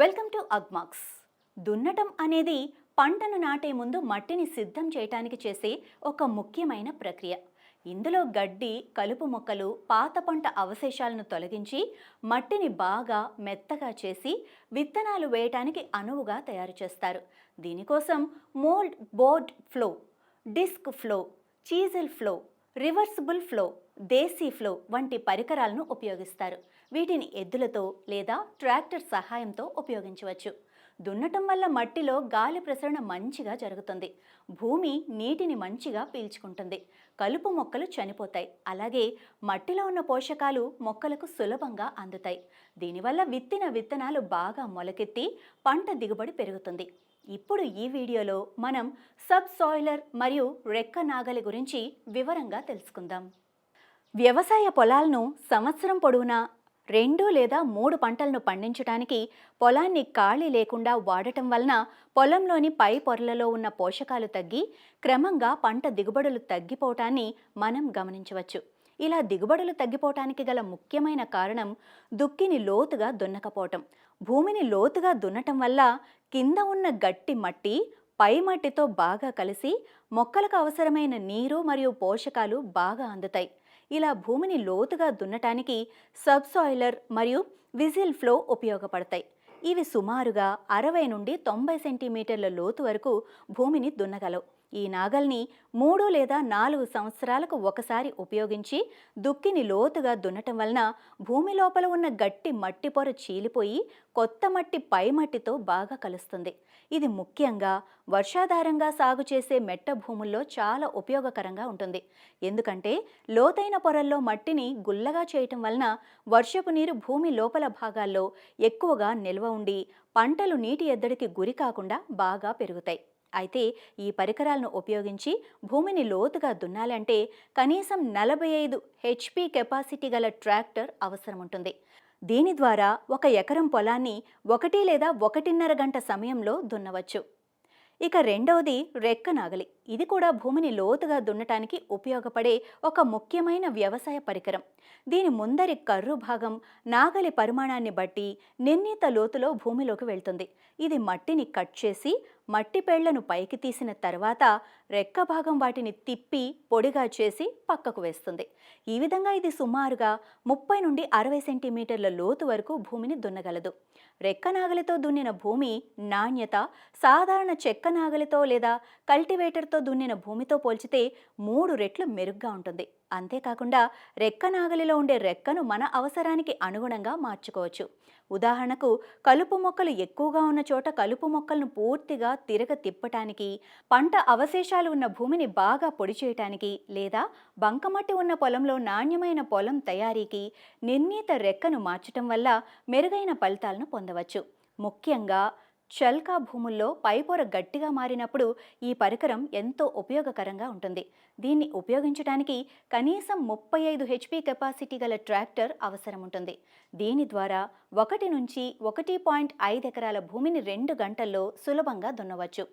Welcome to Agmax. దున్నటం అనేది పంటను నాటే ముందు మట్టిని సిద్ధం చేయటానికి చేసే ఒక ముఖ్యమైన ప్రక్రియ. ఇందులో గడ్డి కలుపు మొక్కలు పాత పంట అవశేషాలను తొలగించి మట్టిని బాగా మెత్తగా చేసి విత్తనాలు వేయటానికి అనువుగా తయారు చేస్తారు. దీనికోసం mould board plough disc plough chisel plough reversible plough దేశీ ఫ్లో వంటి పరికరాలను ఉపయోగిస్తారు. వీటిని ఎద్దులతో లేదా ట్రాక్టర్ సహాయంతో ఉపయోగించవచ్చు. దున్నటం వల్ల మట్టిలో గాలి ప్రసరణ మంచిగా జరుగుతుంది. భూమి నీటిని మంచిగా పీల్చుకుంటుంది. కలుపు మొక్కలు చనిపోతాయి. అలాగే మట్టిలో ఉన్న పోషకాలు మొక్కలకు సులభంగా అందుతాయి. దీనివల్ల విత్తిన విత్తనాలు బాగా మొలకెత్తి పంట దిగుబడి పెరుగుతుంది. ఇప్పుడు ఈ వీడియోలో మనం సబ్ సాయిలర్ మరియు రెక్క నాగలి గురించి వివరంగా తెలుసుకుందాం. వ్యవసాయ పొలాలను సంవత్సరం పొడవునా రెండు లేదా మూడు పంటలను పండించడానికి పొలాన్ని ఖాళీ లేకుండా వాడటం వలన పొలంలోని పై పొరలలో ఉన్న పోషకాలు తగ్గి క్రమంగా పంట దిగుబడులు తగ్గిపోవటాన్ని మనం గమనించవచ్చు. ఇలా దిగుబడులు తగ్గిపోవటానికి గల ముఖ్యమైన కారణం దుక్కిని లోతుగా దున్నకపోవటం. భూమిని లోతుగా దున్నటం వల్ల కింద ఉన్న గట్టి మట్టి పై మట్టితో బాగా కలిసి మొక్కలకు అవసరమైన నీరు మరియు పోషకాలు బాగా అందుతాయి. ఇలా భూమిని లోతుగా దున్నటానికి సబ్సాయిలర్ మరియు విజిల్ ఫ్లో ఉపయోగపడతాయి. ఇవి సుమారుగా అరవై నుండి తొంభై సెంటీమీటర్ల లోతు వరకు భూమిని దున్నగలవు. ఈ నాగల్ని మూడు లేదా నాలుగు సంవత్సరాలకు ఒకసారి ఉపయోగించి దుక్కిని లోతుగా దున్నటం వలన భూమి లోపల ఉన్న గట్టి మట్టి పొర చీలిపోయి కొత్త మట్టి పై మట్టితో బాగా కలుస్తుంది. ఇది ముఖ్యంగా వర్షాధారంగా సాగు చేసే మెట్ట భూముల్లో చాలా ఉపయోగకరంగా ఉంటుంది. ఎందుకంటే లోతైన పొరల్లో మట్టిని గుల్లగా చేయటం వలన వర్షపు నీరు భూమి లోపల భాగాల్లో ఎక్కువగా నిల్వ ఉండి పంటలు నీటి ఎద్దడికి గురి కాకుండా బాగా పెరుగుతాయి. అయితే ఈ పరికరాలను ఉపయోగించి భూమిని లోతుగా దున్నాలంటే కనీసం నలభై ఐదు హెచ్పి కెపాసిటీ గల ట్రాక్టర్ అవసరం ఉంటుంది దీని ద్వారా ఒక ఎకరం పొలాన్ని ఒకటి లేదా ఒకటిన్నర గంట సమయంలో దున్నవచ్చు. ఇక రెండవది రెక్క నాగలి. ఇది కూడా భూమిని లోతుగా దున్నటానికి ఉపయోగపడే ఒక ముఖ్యమైన వ్యవసాయ పరికరం. దీని ముందరి కర్రు భాగం నాగలి పరిమాణాన్ని బట్టి నిర్ణీత లోతులో భూమిలోకి వెళ్తుంది. ఇది మట్టిని కట్ చేసి మట్టి పేళ్ళను పైకి తీసిన తర్వాత రెక్క భాగం వాటిని తిప్పి పొడిగా చేసి పక్కకు వేస్తుంది. ఈ విధంగా ఇది సుమారుగా ముప్పై నుండి అరవై సెంటీమీటర్ల లోతు వరకు భూమిని దున్నగలదు. రెక్క నాగలితో దున్నిన భూమి నాణ్యత సాధారణ చెక్క నాగలితో లేదా కల్టివేటర్తో దున్నిన భూమితో పోల్చితే మూడు రెట్లు మెరుగ్గా ఉంటుంది. అంతేకాకుండా రెక్క నాగలిలో ఉండే రెక్కను మన అవసరానికి అనుగుణంగా మార్చుకోవచ్చు. ఉదాహరణకు కలుపు మొక్కలు ఎక్కువగా ఉన్న చోట కలుపు మొక్కలను పూర్తిగా తిరగ తిప్పటానికి పంట అవశేషాలు ఉన్న భూమిని బాగా పొడి చేయటానికి లేదా బంకమట్టి ఉన్న పొలంలో నాణ్యమైన పొలం తయారీకి నిర్ణీత రెక్కను మార్చటం వల్ల మెరుగైన ఫలితాలను పొందవచ్చు. ముఖ్యంగా చల్కా భూముల్లో పైపొర గట్టిగా మారినప్పుడు ఈ పరికరం ఎంతో ఉపయోగకరంగా ఉంటుంది. దీన్ని ఉపయోగించడానికి కనీసం ముప్పై ఐదు హెచ్పి కెపాసిటీ గల ట్రాక్టర్ అవసరం ఉంటుంది. దీని ద్వారా ఒకటి నుంచి ఒకటి పాయింట్ ఐదు ఎకరాల భూమిని రెండు గంటల్లో సులభంగా దున్నవచ్చు.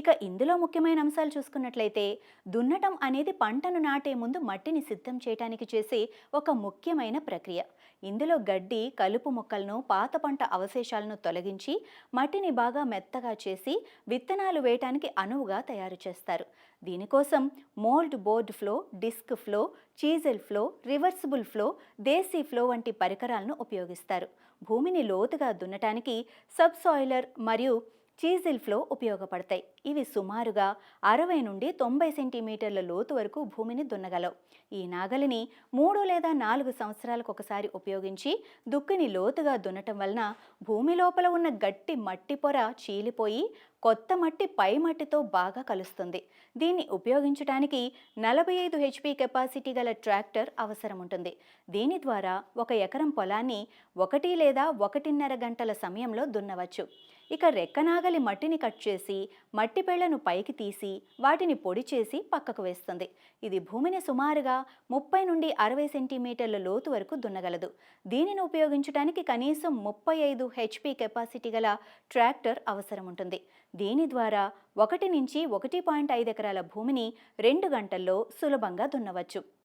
ఇక ఇందులో ముఖ్యమైన అంశాలు చూసుకున్నట్లయితే దున్నటం అనేది పంటను నాటే ముందు మట్టిని సిద్ధం చేయడానికి చేసే ఒక ముఖ్యమైన ప్రక్రియ. ఇందులో గడ్డి కలుపు మొక్కలను పాత పంట అవశేషాలను తొలగించి మట్టిని బాగా మెత్తగా చేసి విత్తనాలు వేయటానికి అనువుగా తయారు చేస్తారు. దీనికోసం mould board plough disc plough chisel plough reversible plough దేశీ ఫ్లో వంటి పరికరాలను ఉపయోగిస్తారు. భూమిని లోతుగా దున్నటానికి సబ్సాయిలర్ మరియు చీజిల్ఫ్లో ఉపయోగపడతాయి. ఇవి సుమారుగా అరవై నుండి తొంభై సెంటీమీటర్ల లోతు వరకు భూమిని దున్నగలవు. ఈ నాగలిని మూడు లేదా నాలుగు సంవత్సరాలకు ఒకసారి ఉపయోగించి దుక్కిని లోతుగా దున్నటం వలన భూమి లోపల ఉన్న గట్టి మట్టి పొర చీలిపోయి కొత్త మట్టి పై మట్టితో బాగా కలుస్తుంది. దీన్ని ఉపయోగించడానికి నలభై ఐదు హెచ్పి కెపాసిటీ గల ట్రాక్టర్ అవసరం ఉంటుంది దీని ద్వారా ఒక ఎకరం పొలాన్ని ఒకటి లేదా ఒకటిన్నర గంటల సమయంలో దున్నవచ్చు. ఇక రెక్కనాగలి మట్టిని కట్ చేసి మట్టి పెళ్ళను పైకి తీసి వాటిని పొడి చేసి పక్కకు వేస్తుంది. ఇది భూమిని సుమారుగా ముప్పై నుండి అరవై సెంటీమీటర్ల లోతు వరకు దున్నగలదు. దీనిని ఉపయోగించడానికి కనీసం ముప్పై ఐదు హెచ్పి కెపాసిటీ గల ట్రాక్టర్ అవసరం ఉంటుంది దీని ద్వారా ఒకటి నుంచి ఒకటి పాయింట్ ఐదు ఎకరాల భూమిని రెండు గంటల్లో సులభంగా దున్నవచ్చు.